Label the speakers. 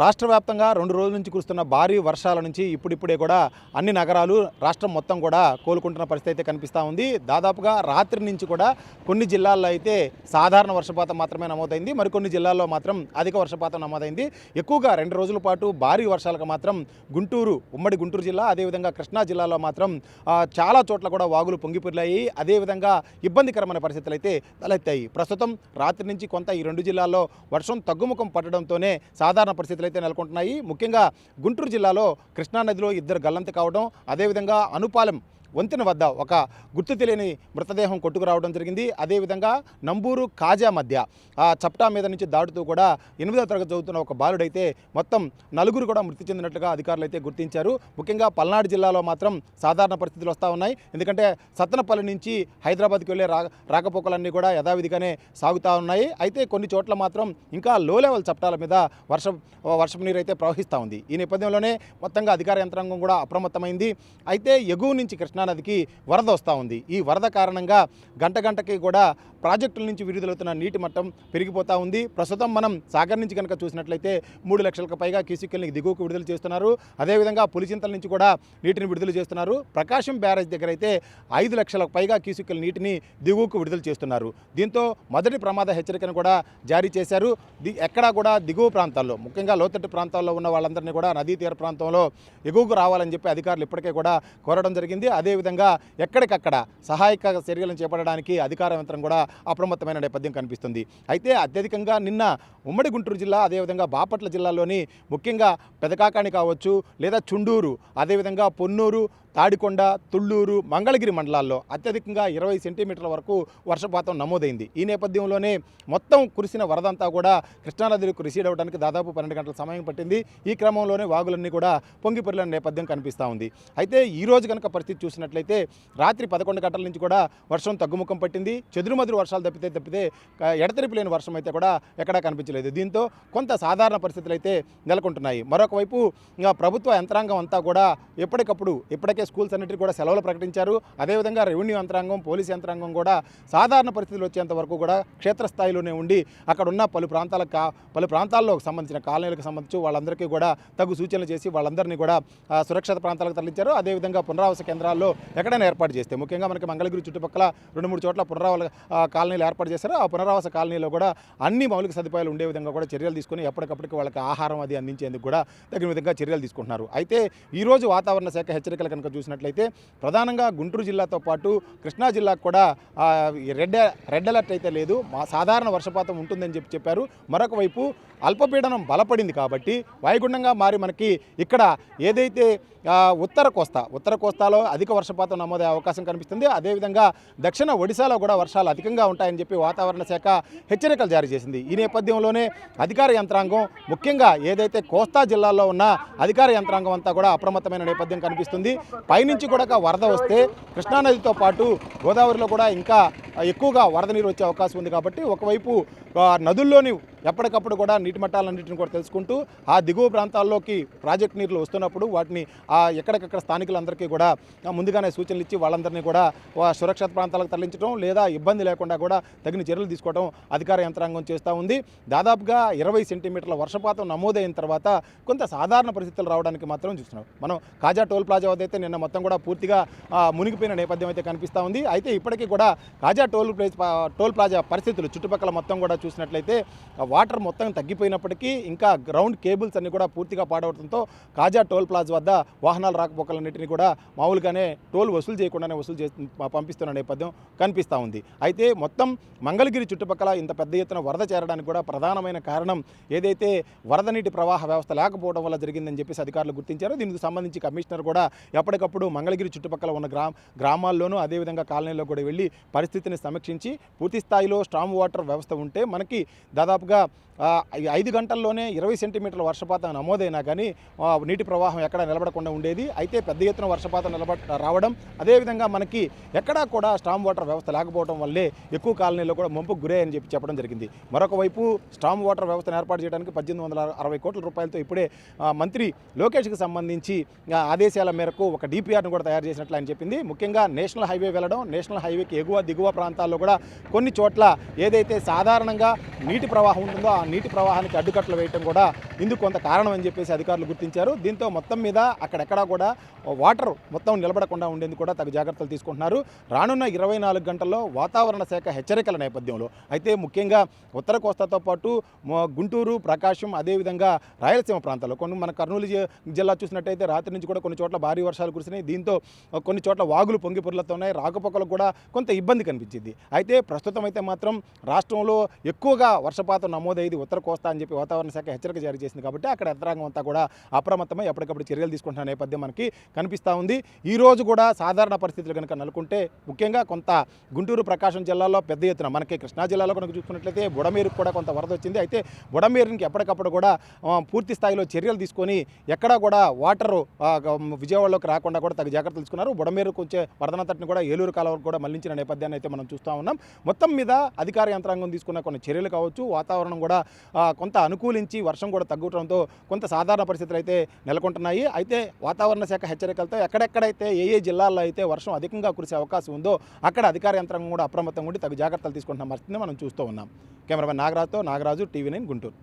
Speaker 1: రాష్ట్ర వ్యాప్తంగా రెండు రోజుల నుంచి కురుస్తున్న భారీ వర్షాల నుంచి ఇప్పుడిప్పుడే కూడా అన్ని నగరాలు రాష్ట్రం మొత్తం కూడా కోలుకుంటున్న పరిస్థితి అయితే కనిపిస్తూ ఉంది. దాదాపుగా రాత్రి నుంచి కూడా కొన్ని జిల్లాల్లో అయితే సాధారణ వర్షపాతం మాత్రమే నమోదైంది. మరికొన్ని జిల్లాల్లో మాత్రం అధిక వర్షపాతం నమోదైంది. ఎక్కువగా రెండు రోజుల పాటు భారీ వర్షాలకు మాత్రం గుంటూరు ఉమ్మడి గుంటూరు జిల్లా అదేవిధంగా కృష్ణా జిల్లాలో మాత్రం చాలా చోట్ల కూడా వాగులు పొంగిపొర్లాయి అదేవిధంగా ఇబ్బందికరమైన పరిస్థితులు అయితే తలెత్తాయి. ప్రస్తుతం రాత్రి నుంచి కొంత ఈ రెండు జిల్లాల్లో వర్షం తగ్గుముఖం పట్టడంతోనే సాధారణ పరిస్థితులు అయితే నెలకొంటున్నాయి. ముఖ్యంగా గుంటూరు జిల్లాలో కృష్ణానదిలో ఇద్దరు గల్లంత కావడం అదేవిధంగా అనుపాలెం వంతెన వద్ద ఒక గుర్తు తెలియని మృతదేహం కొట్టుకురావడం జరిగింది. అదేవిధంగా నంబూరు కాజా మధ్య ఆ చప్టా మీద నుంచి దాటుతూ కూడా ఎనిమిదో తరగతి చదువుతున్న ఒక బాలుడైతే మొత్తం నలుగురు కూడా మృతి చెందినట్లుగా అధికారులు అయితే గుర్తించారు. ముఖ్యంగా పల్నాడు జిల్లాలో మాత్రం సాధారణ పరిస్థితులు వస్తూ ఉన్నాయి. ఎందుకంటే సత్తనపల్లి నుంచి హైదరాబాద్కి వెళ్ళే రా రాకపోకలన్నీ కూడా యథావిధిగానే సాగుతూ ఉన్నాయి. అయితే కొన్ని చోట్ల మాత్రం ఇంకా లో లెవెల్ చప్టాల మీద వర్షం వర్షపు నీరు అయితే ప్రవహిస్తూ ఉంది. ఈ నేపథ్యంలోనే మొత్తంగా అధికార యంత్రాంగం కూడా అప్రమత్తమైంది. అయితే ఎగువ నుంచి కృష్ణానదికి వరద వస్తూ ఉంది. ఈ వరద కారణంగా గంట గంటకి కూడా ప్రాజెక్టుల నుంచి విడుదలవుతున్న నీటి మట్టం పెరిగిపోతూ ఉంది. ప్రస్తుతం మనం సాగర్ నుంచి కనుక చూసినట్లయితే మూడు లక్షలకు పైగా కీసుకెళ్ళని దిగువకు విడుదల చేస్తున్నారు. అదేవిధంగా పులిచింతల నుంచి కూడా నీటిని విడుదల చేస్తున్నారు. ప్రకాశం బ్యారేజ్ దగ్గర అయితే ఐదు లక్షలకు పైగా కీసుకెళ్ళి నీటిని దిగువకు విడుదల చేస్తున్నారు. దీంతో మొదటి ప్రమాద హెచ్చరికను కూడా జారీ చేశారు. ఎక్కడా కూడా దిగువ ప్రాంతాల్లో ముఖ్యంగా లోతట్టు ప్రాంతాల్లో ఉన్న వాళ్ళందరినీ కూడా నదీ తీర ప్రాంతంలో ఎగువకు రావాలని చెప్పి అధికారులు ఇప్పటికే కూడా కోరడం జరిగింది. అదేవిధంగా ఎక్కడికక్కడ సహాయక చర్యలను చేపట్టడానికి అధికార యంత్రం కూడా అప్రమత్తమైన నేపథ్యం కనిపిస్తుంది. అయితే అత్యధికంగా నిన్న ఉమ్మడి గుంటూరు జిల్లా అదేవిధంగా బాపట్ల జిల్లాలోని ముఖ్యంగా పెదకాకాణి కావచ్చు లేదా చుండూరు అదేవిధంగా పొన్నూరు తాడికొండ తుళ్ళూరు మంగళగిరి మండలాల్లో అత్యధికంగా ఇరవై సెంటీమీటర్ల వరకు వర్షపాతం నమోదైంది. ఈ నేపథ్యంలోనే మొత్తం కురిసిన వరదంతా కూడా కృష్ణానదికి రిసీడ్ అవ్వడానికి దాదాపు పన్నెండు గంటల సమయం పట్టింది. ఈ క్రమంలోనే వాగులన్నీ కూడా పొంగిపొరిలిన నేపథ్యం కనిపిస్తూ ఉంది. అయితే ఈ రోజు కనుక పరిస్థితి చూసినట్లయితే రాత్రి పదకొండు గంటల నుంచి కూడా వర్షం తగ్గుముఖం పట్టింది. చెదురుమదురు వర్షాలు తప్పితే తప్పితే ఎడతెరిపి లేని వర్షం అయితే కూడా ఎక్కడా కనిపించలేదు. దీంతో కొంత సాధారణ పరిస్థితులు అయితే నెలకొంటున్నాయి. మరొకవైపు ప్రభుత్వ యంత్రాంగం అంతా కూడా ఎప్పటికప్పుడు ఇప్పటికే స్కూల్స్ అన్నిటికీ కూడా సెలవులు ప్రకటించారు. అదేవిధంగా రెవెన్యూ యంత్రాంగం పోలీస్ యంత్రాంగం కూడా సాధారణ పరిస్థితులు వచ్చేంత వరకు కూడా క్షేత్రస్థాయిలోనే ఉండి అక్కడ ఉన్న పలు ప్రాంతాలకు కా పలు ప్రాంతాల్లో సంబంధించిన కాలనీలకు సంబంధించి వాళ్ళందరికీ కూడా తగు సూచనలు చేసి వాళ్ళందరినీ కూడా సురక్షిత ప్రాంతాలకు తరలించారు. అదేవిధంగా పునరావాస కేంద్రాల్లో ఎక్కడైనా ఏర్పాటు చేస్తే ముఖ్యంగా మనకి మంగళగిరి చుట్టుపక్కల రెండు మూడు చోట్ల పునరావాస కాలనీలు ఏర్పాటు చేశారు. ఆ పునరావాస కాలనీలో కూడా అన్ని మౌలిక సదుపాయాలు ఉండే విధంగా కూడా చర్యలు తీసుకుని ఎప్పటికప్పటికి వాళ్ళకి ఆహారం అది అందించేందుకు కూడా తగిన విధంగా చర్యలు తీసుకుంటున్నారు. అయితే ఈరోజు వాతావరణ శాఖ హెచ్చరికలు కనుక చూసినట్లయితే ప్రధానంగా గుంటూరు జిల్లాతో పాటు కృష్ణా జిల్లాకు కూడా ఈ రెడ్ రెడ్ అలర్ట్ అయితే లేదు. మా సాధారణ వర్షపాతం ఉంటుందని చెప్పి చెప్పారు. మరొక వైపు అల్పపీడనం బలపడింది కాబట్టి వాయుగుండంగా మారి మనకి ఇక్కడ ఏదైతే ఉత్తర కోస్తా ఉత్తర కోస్తాలో అధిక వర్షపాతం నమోదే అవకాశం కనిపిస్తుంది. అదేవిధంగా దక్షిణ ఒడిశాలో కూడా వర్షాలు అధికంగా ఉంటాయని చెప్పి వాతావరణ శాఖ హెచ్చరికలు జారీ చేసింది. ఈ నేపథ్యంలోనే అధికార యంత్రాంగం ముఖ్యంగా ఏదైతే కోస్తా జిల్లాల్లో ఉన్న అధికార యంత్రాంగం అంతా కూడా అప్రమత్తమైన నేపథ్యం కనిపిస్తుంది. పైనుంచి కూడా వరద వస్తే కృష్ణానదితో పాటు గోదావరిలో కూడా ఇంకా ఎక్కువగా వరద నీరు వచ్చే అవకాశం ఉంది కాబట్టి ఒకవైపు నదుల్లోని ఎప్పటికప్పుడు కూడా నీటి మట్టాలన్నింటిని కూడా తెలుసుకుంటూ ఆ దిగువ ప్రాంతాల్లోకి ప్రాజెక్ట్ నీళ్ళు వస్తున్నప్పుడు వాటిని ఆ ఎక్కడికక్కడ స్థానికులందరికీ కూడా ముందుగానే సూచనలు ఇచ్చి వాళ్ళందరినీ కూడా సురక్షిత ప్రాంతాలకు తరలించడం లేదా ఇబ్బంది లేకుండా కూడా తగిన చర్యలు తీసుకోవడం అధికార యంత్రాంగం చేస్తూ ఉంది. దాదాపుగా ఇరవై సెంటీమీటర్ల వర్షపాతం నమోదైన తర్వాత కొంత సాధారణ పరిస్థితులు రావడానికి మాత్రం చూస్తున్నాం. మనం కాజా టోల్ ప్లాజా అయితే నిన్న మొత్తం కూడా పూర్తిగా మునిగిపోయిన నేపథ్యం అయితే కనిపిస్తూ ఉంది. అయితే ఇప్పటికీ కూడా Kaza toll place toll plaza పరిస్థితులు చుట్టుపక్కల మొత్తం కూడా చూసినట్లయితే వాటర్ మొత్తం తగ్గిపోయినప్పటికీ ఇంకా గ్రౌండ్ కేబుల్స్ అన్ని కూడా పూర్తిగా పాడవడంతో కాజా టోల్ ప్లాజా వద్ద వాహనాలు రాకపోకలన్నింటినీ కూడా మామూలుగానే టోల్ వసూలు చేయకుండానే వసూలు చేసి పంపిస్తున్న నేపథ్యం కనిపిస్తూ ఉంది. అయితే మొత్తం మంగళగిరి చుట్టుపక్కల ఇంత పెద్ద ఎత్తున వరద చేరడానికి కూడా ప్రధానమైన కారణం ఏదైతే వరద నీటి ప్రవాహ వ్యవస్థ లేకపోవడం వల్ల జరిగిందని చెప్పేసి అధికారులు గుర్తించారు. దీనికి సంబంధించి కమిషనర్ కూడా ఎప్పటికప్పుడు మంగళగిరి చుట్టుపక్కల ఉన్న గ్రా గ్రామాల్లోనూ అదేవిధంగా కాలనీలో కూడా వెళ్ళి పరిస్థితిని సమీక్షించి పూర్తి స్థాయిలో స్ట్రాంగ్ వాటర్ వ్యవస్థ ఉంటే మనకి దాదాపుగా ఆ, ఈ ఐదు గంటల్లోనే ఇరవై సెంటీమీటర్ల వర్షపాతం నమోదైనా కానీ నీటి ప్రవాహం ఎక్కడ నిలబడకుండా ఉండేది. అయితే పెద్ద ఎత్తున వర్షపాతం నిలబ రావడం అదేవిధంగా మనకి ఎక్కడా కూడా స్టామ్ వాటర్ వ్యవస్థ లేకపోవడం వల్లే ఎక్కువ కాలనీలో కూడా ముంపుకు గురే అని చెప్పి చెప్పడం జరిగింది. మరొక వైపు స్టామ్ వాటర్ వ్యవస్థను ఏర్పాటు చేయడానికి పద్దెనిమిది వందల అరవై కోట్ల రూపాయలతో ఇప్పుడే మంత్రి లోకేష్కి సంబంధించి ఆదేశాల మేరకు ఒక డిపిఆర్ను కూడా తయారు చేసినట్లు ఆయన చెప్పింది. ముఖ్యంగా నేషనల్ హైవే వెళ్ళడం నేషనల్ హైవేకి ఎగువ దిగువ ప్రాంతాల్లో కూడా కొన్ని చోట్ల ఏదైతే సాధారణంగా నీటి ప్రవాహం ఉంటుందో ఆ నీటి ప్రవాహానికి అడ్డుకట్లు వేయటం కూడా ఇందుకు కొంత కారణం అని చెప్పేసి అధికారులు గుర్తించారు. దీంతో మొత్తం మీద అక్కడెక్కడా కూడా వాటర్ మొత్తం నిలబడకుండా ఉండేందుకు కూడా తగు జాగ్రత్తలు తీసుకుంటున్నారు. రానున్న ఇరవై నాలుగు గంటల్లో వాతావరణ శాఖ హెచ్చరికల నేపథ్యంలో అయితే ముఖ్యంగా ఉత్తర కోస్తాతో పాటు గుంటూరు ప్రకాశం అదేవిధంగా రాయలసీమ ప్రాంతాల్లో కొన్ని మన కర్నూలు జిల్లా చూసినట్టయితే రాత్రి నుంచి కూడా కొన్ని చోట్ల భారీ వర్షాలు కురిసినాయి. దీంతో కొన్ని చోట్ల వాగులు పొంగి ఉన్నాయి. రాకపోకలకు కూడా కొంత ఇబ్బంది కనిపించింది. అయితే ప్రస్తుతం అయితే మాత్రం రాష్ట్రంలో ఎక్కువగా వర్షపాతం నమోదైంది ఉత్తర కోస్తా అని చెప్పి వాతావరణ శాఖ హెచ్చరిక జారీ చేసింది కాబట్టి అక్కడ యంత్రాంగం అంతా కూడా అప్రమత్తమై ఎప్పటికప్పుడు చర్యలు తీసుకుంటున్న నేపథ్యం మనకి కనిపిస్తూ ఉంది. ఈ రోజు కూడా సాధారణ పరిస్థితులు కనుక నెలకొంటే ముఖ్యంగా కొంత గుంటూరు ప్రకాశం జిల్లాలో పెద్ద ఎత్తున మనకి కృష్ణా జిల్లాలో కనుక చూసుకున్నట్లయితే బుడమేరుకు కూడా కొంత వరద వచ్చింది. అయితే బుడమేరుకి ఎప్పటికప్పుడు కూడా పూర్తి స్థాయిలో చర్యలు తీసుకొని ఎక్కడా కూడా వాటర్ విజయవాడలోకి రాకుండా కూడా తగు జాగ్రత్తలు తీసుకున్నారు. బుడమేరుకు వచ్చే వరదనంతటిని కూడా ఏలూరు కాలువకు కూడా మళ్ళించిన నేపథ్యాన్ని అయితే మనం చూస్తూ ఉన్నాం. మొత్తం మీద అధికార యంత్రాంగం తీసుకున్న కొన్ని చర్యలు కావచ్చు. వాతావరణం కూడా కొంత అనుకూలించి వర్షం కూడా తగ్గడంతో కొంత సాధారణ పరిస్థితులు అయితే నెలకొంటున్నాయి. అయితే వాతావరణ శాఖ హెచ్చరికలతో ఎక్కడెక్కడైతే ఏ ఏ జిల్లాల్లో అయితే వర్షం అధికంగా కురిసే అవకాశం ఉందో అక్కడ అధికార యంత్రాంగం కూడా అప్రమత్తంగా ఉండి తగు జాగ్రత్తలు తీసుకుంటున్న. పరిస్థితిని మనం చూస్తూ ఉన్నాం. కెమెరామెన్ నాగరాజుతో నాగరాజు టీవీ నైన్ గుంటూరు.